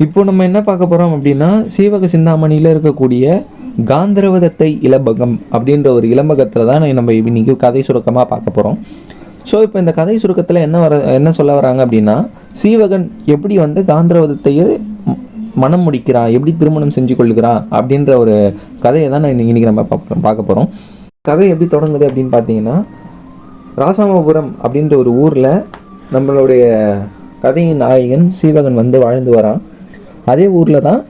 இப்போ நம்ம என்ன பார்க்க போகிறோம் அப்படின்னா சீவக சிந்தாமணியில் இருக்கக்கூடிய காந்தரவதத்தை இலம்பகம் அப்படின்ற ஒரு இலம்பகத்தில் தான் நம்ம இன்னைக்கு கதை சுருக்கமாக பார்க்க போகிறோம் ஸோ இப்போ இந்த கதை சுருக்கத்தில் என்ன வர என்ன சொல்ல வராங்க அப்படின்னா சீவகன் எப்படி வந்து காந்தரவதத்தையே மனம் முடிக்கிறான் எப்படி திருமணம் செஞ்சு கொள்கிறான் அப்படின்ற ஒரு கதையை தான் நான் இன்னைக்கு நம்ம பார்க்க போகிறோம் கதை எப்படி தொடங்குது அப்படின்னு பார்த்தீங்கன்னா ராசாமபுரம் அப்படின்ற ஒரு ஊரில் நம்மளுடைய கதையின் நாயகன் சீவகன் வந்து வாழ்ந்து வரான். அதே ஊரில் தான்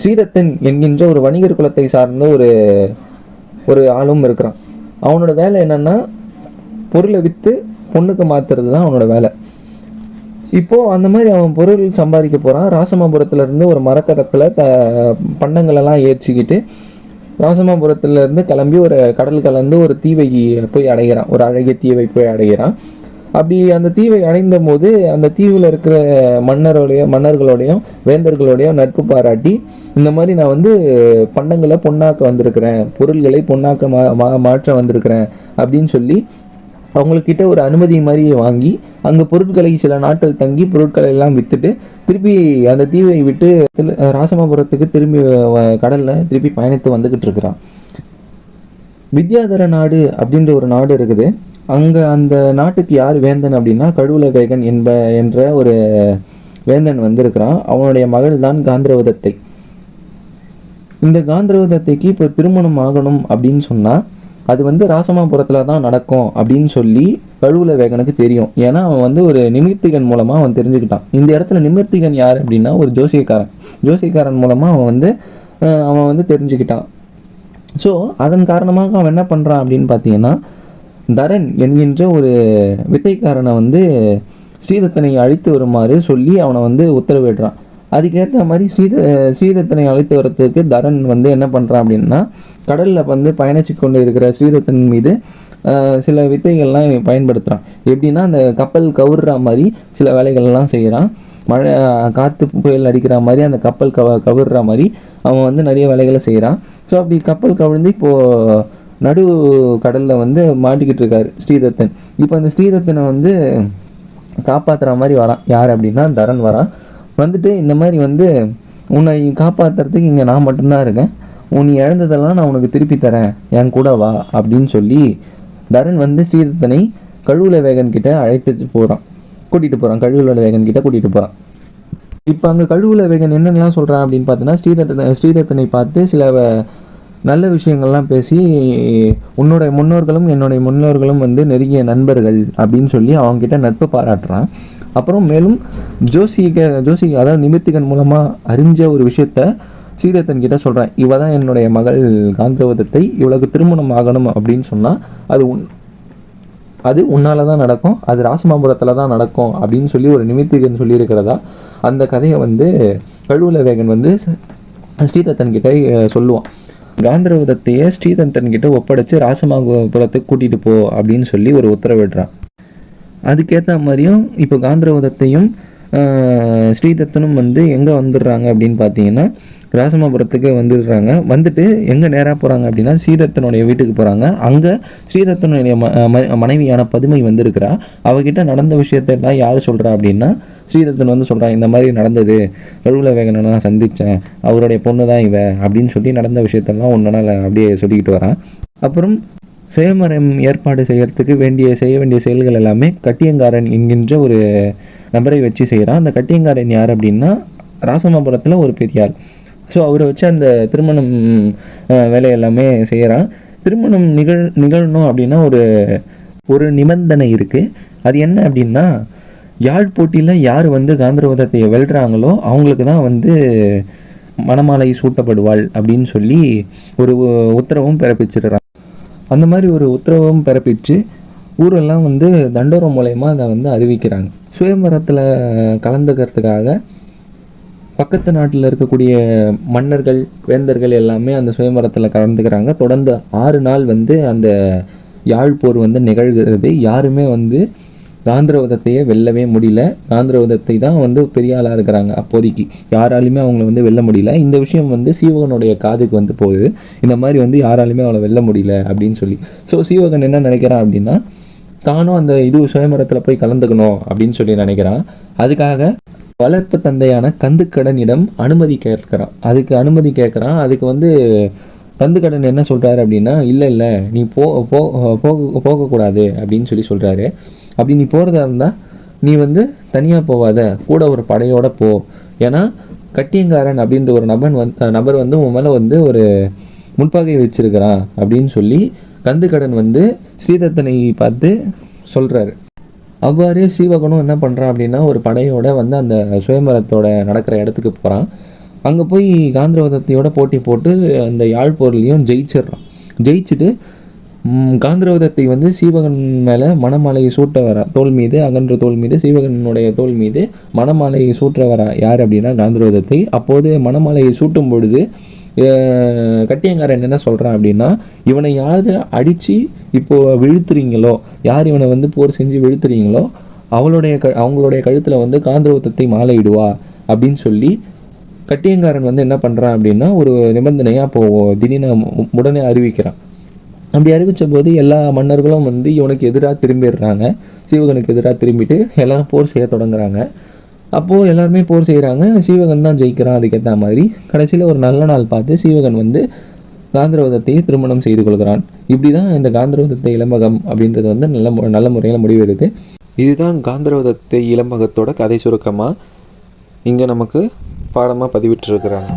ஸ்ரீதத்தன் என்கின்ற ஒரு வணிகர் குலத்தை சார்ந்த ஒரு ஒரு ஆளும் இருக்கிறான். அவனோட வேலை என்னென்னா பொருளை விற்று பொண்ணுக்கு மாற்றுறது தான் அவனோட வேலை. இப்போது அந்த மாதிரி அவன் பொருள் சம்பாதிக்க போகிறான் ராசமாபுரத்துலேருந்து ஒரு மரக்கடத்தில் த பண்டங்களெல்லாம் ஏற்றிக்கிட்டு ராசமாபுரத்துலேருந்து கிளம்பி ஒரு கடல் கலந்து ஒரு தீவை போய் அடைகிறான். ஒரு அழகிய தீவை போய் அடைகிறான். அப்படி அந்த தீவை அடைந்த போது அந்த தீவில் இருக்கிற மன்னரோடைய மன்னர்களோடையும் வேந்தர்களோடையும் நட்பு பாராட்டி இந்த மாதிரி நான் வந்து பண்டங்களை பொன்னாக்க வந்திருக்கிறேன் பொருள்களை பொன்னாக்க மா மா- மாற்ற வந்திருக்கிறேன் அப்படின்னு சொல்லி அவங்கக்கிட்ட ஒரு அனுமதி மாதிரி வாங்கி அங்கே பொருட்களை சில நாட்கள் தங்கி பொருட்களை எல்லாம் விற்றுட்டு திருப்பி அந்த தீவை விட்டு ராசமாபுரத்துக்கு திரும்பி கடலில் திருப்பி பயணித்து வந்துக்கிட்டு இருக்கிறான். வித்யாதர நாடு அப்படின்ற ஒரு நாடு இருக்குது. அங்கே அந்த நாட்டுக்கு யார் வேந்தன் அப்படின்னா கழுவுல வேகன் என்ப என்ற ஒரு வேந்தன் வந்திருக்கிறான். அவனுடைய மகள் தான் காந்திரவதத்தை. இந்த காந்திரவதத்தைக்கு இப்போ திருமணம் ஆகணும் அப்படின்னு சொன்னால் அது வந்து ராசமாபுரத்தில் தான் நடக்கும் அப்படின்னு சொல்லி கழுவுல வேகனுக்கு தெரியும். ஏன்னா அவன் வந்து ஒரு நிமிர்த்திகன் மூலமாக அவன் தெரிஞ்சுக்கிட்டான். இந்த இடத்துல நிமித்திகன் யார் அப்படின்னா ஒரு ஜோசியக்காரன். ஜோசியக்காரன் மூலமாக அவன் வந்து அவன் வந்து தெரிஞ்சுக்கிட்டான். ஸோ அதன் காரணமாக அவன் என்ன பண்ணுறான் அப்படின்னு பார்த்தீங்கன்னா தரன் என்கின்ற ஒரு வித்தைக்காரனை வந்து ஸ்ரீதத்தனை அழைத்து வருமாறு சொல்லி அவனை வந்து உத்தரவிடுறான். அதுக்கேற்ற மாதிரி ஸ்ரீத ஸ்ரீதத்தனை அழைத்து வரத்துக்கு தரன் வந்து என்ன பண்ணுறான் அப்படின்னா கடலில் வந்து பயணிச்சு கொண்டு இருக்கிற ஸ்ரீதத்தன் மீது சில வித்தைகள்லாம் பயன்படுத்துகிறான் எப்படின்னா அந்த கப்பல் கவுர்ற மாதிரி சில வேலைகள்லாம் செய்கிறான் மழை காற்று புயல் அடிக்கிற மாதிரி அந்த கப்பல் கவ கவிர்ற மாதிரி அவன் வந்து நிறைய வேலைகளை செய்கிறான் ஸோ அப்படி கப்பல் கவிழ்ந்து இப்போது நடு கடலில் வந்து மாட்டிக்கிட்டு இருக்காரு ஸ்ரீதத்தன். இப்போ அந்த ஸ்ரீதத்தனை வந்து காப்பாற்றுற மாதிரி வரான் யார் அப்படின்னா தரன் வரான் வந்துட்டு இந்த மாதிரி வந்து உன்னை காப்பாற்றுறதுக்கு இங்கே நான் மட்டும்தான் இருக்கேன். உன் இழந்ததெல்லாம் நான் உனக்கு திருப்பி தரேன். என் கூட வா அப்படின்னு சொல்லி தரன் வந்து ஸ்ரீதத்தனை கழுவுல வேகன் கிட்ட அழைத்து போகிறான் கூட்டிகிட்டு போகிறான் கழுவுல வேகன் கிட்ட கூட்டிகிட்டு போகிறான் இப்போ அங்கே கழுவுல வேகன் என்னென்னலாம் சொல்கிறான் அப்படின்னு பார்த்தீங்கன்னா ஸ்ரீதத்தனை ஸ்ரீதத்தனை பார்த்து சில நல்ல விஷயங்கள்லாம் பேசி உன்னோட முன்னோர்களும் என்னுடைய முன்னோர்களும் வந்து நெருங்கிய நண்பர்கள் அப்படின்னு சொல்லி அவங்ககிட்ட நட்பு பாராட்டுறான். அப்புறம் மேலும் ஜோசிக ஜோசி அதாவது நிமித்திகன் மூலமாக அறிஞ்ச ஒரு விஷயத்த ஸ்ரீதத்தன் கிட்ட சொல்கிறேன் இவ தான் என்னுடைய மகள் காந்திரவதத்தை இவளுக்கு திருமணம் ஆகணும் அப்படின்னு சொன்னால் அது உன் அது உன்னால தான் நடக்கும் அது ராசமாபுரத்தில் தான் நடக்கும் அப்படின்னு சொல்லி ஒரு நிமித்திகன் சொல்லியிருக்கிறதா அந்த கதையை வந்து கழுவுல வேகன் வந்து ஸ்ரீதத்தன் கிட்ட சொல்லுவான். காந்திரவதத்தையே ஸ்ரீதந்தன் கிட்ட ஒப்படைச்சு ராசமாபுரத்துக்கு கூட்டிட்டு போ அப்படின்னு சொல்லி ஒரு உத்தரவிடுறான். அதுக்கேற்ற மாதிரியும் இப்போ காந்திரவதத்தையும் ஸ்ரீதத்தனும் வந்து எங்கே வந்துடுறாங்க அப்படின்னு பார்த்தீங்கன்னா ராசமாபுரத்துக்கு வந்துடுறாங்க. வந்துட்டு எங்கே நேராக போகிறாங்க அப்படின்னா ஸ்ரீதத்தனுடைய வீட்டுக்கு போகிறாங்க அங்கே ஸ்ரீதத்தனுடைய ம ம- மனைவியான பதுமை வந்திருக்கிறா. அவகிட்ட நடந்த விஷயத்தெல்லாம் யார் சொல்கிறா அப்படின்னா ஸ்ரீதத்தன் வந்து சொல்கிறான் இந்த மாதிரி நடந்தது. கழுவுல வேகனை நான் சந்தித்தேன் அவருடைய பொண்ணு தான் இவ. அப்படின்னு சொல்லி நடந்த விஷயத்தெல்லாம் ஒன்று அப்படியே சொல்லிக்கிட்டு வரான். அப்புறம் சுயமரம் ஏற்பாடு செய்கிறதுக்கு வேண்டிய செய்ய வேண்டிய செயல்கள் எல்லாமே கட்டியங்காரன் என்கின்ற ஒரு நபரை வச்சு செய்கிறான் அந்த கட்டியங்காரன் யார் அப்படின்னா ராசமாபுரத்தில் ஒரு பெரியாள். ஸோ அவரை வச்சு அந்த திருமணம் அஹ், வேலை எல்லாமே செய்கிறான் திருமணம் நிகழ் நிகழணும் அப்படின்னா ஒரு ஒரு நிபந்தனை இருக்குது அது என்ன அப்படின்னா யாழ் போட்டியில் யார் வந்து காந்தர்வதத்தை வெல்றாங்களோ அவங்களுக்கு தான் வந்து மணமாலை சூட்டப்படுவாள் அப்படின்னு சொல்லி ஒரு உத்தரவும் பிறப்பிச்சிடுறான் அந்த மாதிரி ஒரு உத்தரவும் பிறப்பிச்சு ஊரெல்லாம் வந்து தண்டோரம் மூலயமா அதை வந்து அறிவிக்கிறாங்க. சுயமரத்தில் கலந்துக்கிறதுக்காக பக்கத்து நாட்டில் இருக்கக்கூடிய மன்னர்கள் வேந்தர்கள் எல்லாமே அந்த சுயமரத்தில் கலந்துக்கிறாங்க. தொடர்ந்து ஆறு நாள் வந்து அந்த யாழ் போர் வந்து நிகழ்கிறது. யாருமே வந்து காந்திரவதத்தையே வெல்லவே முடியல. காந்திரவதத்தை தான் வந்து பெரிய ஆளாக இருக்கிறாங்க அப்போதைக்கு. யாராலையுமே அவங்கள வந்து வெல்ல முடியல. இந்த விஷயம் வந்து சீவகனுடைய காதுக்கு வந்து போகுது. இந்த மாதிரி வந்து யாராலையுமே அவளை வெல்ல முடியல அப்படின்னு சொல்லி. ஸோ சீவகன் என்ன நினைக்கிறான் அப்படின்னா தானும் அந்த இது சுயமரத்தில் போய் கலந்துக்கணும் அப்படின்னு சொல்லி நினைக்கிறான். அதுக்காக வளர்ப்பு தந்தையான கந்துக்கடனிடம் அனுமதி கேட்குறான். அதுக்கு அனுமதி கேட்குறான். அதுக்கு வந்து கந்துக்கடன் என்ன சொல்கிறாரு அப்படின்னா இல்லை இல்லை நீ போ போ போக போகக்கூடாது அப்படின்னு சொல்லி சொல்கிறாரு அப்படி நீ போகிறதா இருந்தால் நீ வந்து தனியாக போகாத கூட ஒரு படையோட போ. ஏன்னா கட்டியங்காரன் அப்படின்ற ஒரு நபன் வந் நபர் வந்து உன் மேலே வந்து ஒரு முன்பகை வச்சிருக்கிறான் அப்படின்னு சொல்லி கந்துக்கடன் வந்து சீதத்தனை பார்த்து சொல்கிறாரு அவ்வாறே சீவகனும் என்ன பண்ணுறான் அப்படின்னா ஒரு படையோட வந்து அந்த சுயம்பரத்தோட நடக்கிற இடத்துக்கு போகிறான் அங்கே போய் காந்திரவதத்தையோட போட்டி போட்டு அந்த யாழ் ஜெயிச்சிடுறான். ஜெயிச்சுட்டு காந்திரவதத்தை வந்து சீவகன் மேலே மணமாலையை சூட்ட வரா தோல் மீது அகன்ற தோல் மீது சீவகனுடைய தோல் மீது மணமாலையை சூட்ட வரா யார் அப்படின்னா காந்திரவதத்தை அப்போது மணமாலையை சூட்டும் பொழுது கட்டியங்காரன் என்ன சொல்கிறான் அப்படின்னா இவனை யார் அடித்து இப்போது விழுத்துறீங்களோ யார் இவனை வந்து போர் செஞ்சு விழுத்துறீங்களோ அவளுடைய க அவங்களுடைய கழுத்தில் வந்து காந்திரவதத்தை மாலையிடுவா அப்படின்னு சொல்லி கட்டியங்காரன் வந்து என்ன பண்ணுறான் அப்படின்னா ஒரு நிபந்தனையாக அப்போது திடீர்னு உடனே அறிவிக்கிறான். அப்படி அறிவித்த போது எல்லா மன்னர்களும் வந்து இவனுக்கு எதிராக திரும்பிடுறாங்க. சீவகனுக்கு எதிராக திரும்பிட்டு எல்லாரும் போர் செய்ய தொடங்குறாங்க. அப்போது எல்லாருமே போர் செய்கிறாங்க சீவகன் தான் ஜெயிக்கிறான் அதுக்கேற்ற மாதிரி. கடைசியில் ஒரு நல்ல நாள் பார்த்து சீவகன் வந்து காந்திரவதத்தையே திருமணம் செய்து கொள்கிறான். இப்படி தான் இந்த காந்திரவதத்தை இளம்பகம் அப்படின்றது வந்து நல்ல நல்ல முறையில் முடிவெடுது இதுதான் காந்திரவதத்தை இளம்பகத்தோட கதை சுருக்கமாக இங்கே நமக்கு பாடமாக பதிவிட்டிருக்கிறாங்க.